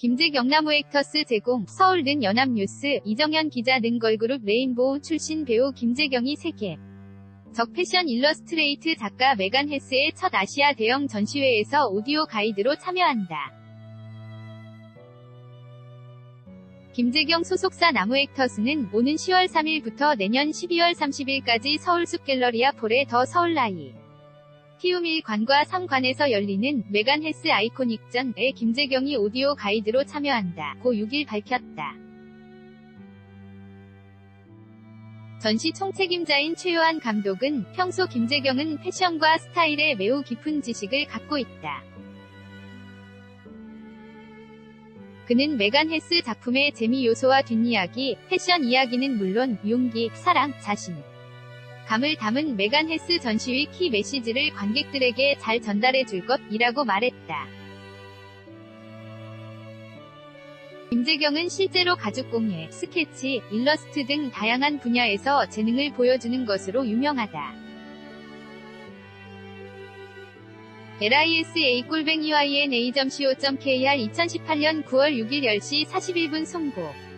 김재경 나무액터스 제공, 서울 는 연합뉴스, 이정현 기자 등 걸그룹 레인보우 출신 배우 김재경이 세계 적 패션 일러스트레이트 작가 메간 헤스의 첫 아시아 대형 전시회에서 오디오 가이드로 참여한다. 김재경 소속사 나무액터스는 오는 10월 3일부터 내년 12월 30일까지 서울숲 갤러리아 폴의 더 서울라이 키움일관과 3관에서 열리는 메간 헬스 아이코닉전에 김재경이 오디오 가이드로 참여한다. 고 6일 밝혔다. 전시 총책임자인 최요한 감독은 평소 김재경은 패션과 스타일에 매우 깊은 지식을 갖고 있다. 그는 메간 헬스 작품의 재미 요소와 뒷이야기, 패션 이야기는 물론 용기, 사랑, 자신, 감을 담은 메간 헬스 전시의 키 메시지를 관객들에게 잘 전달해 줄 것이라고 말했다. 김재경은 실제로 가죽공예, 스케치, 일러스트 등 다양한 분야에서 재능을 보여주는 것으로 유명하다. lisa 꼴뱅이 yna.co.kr 2018년 9월 6일 10시 41분 송고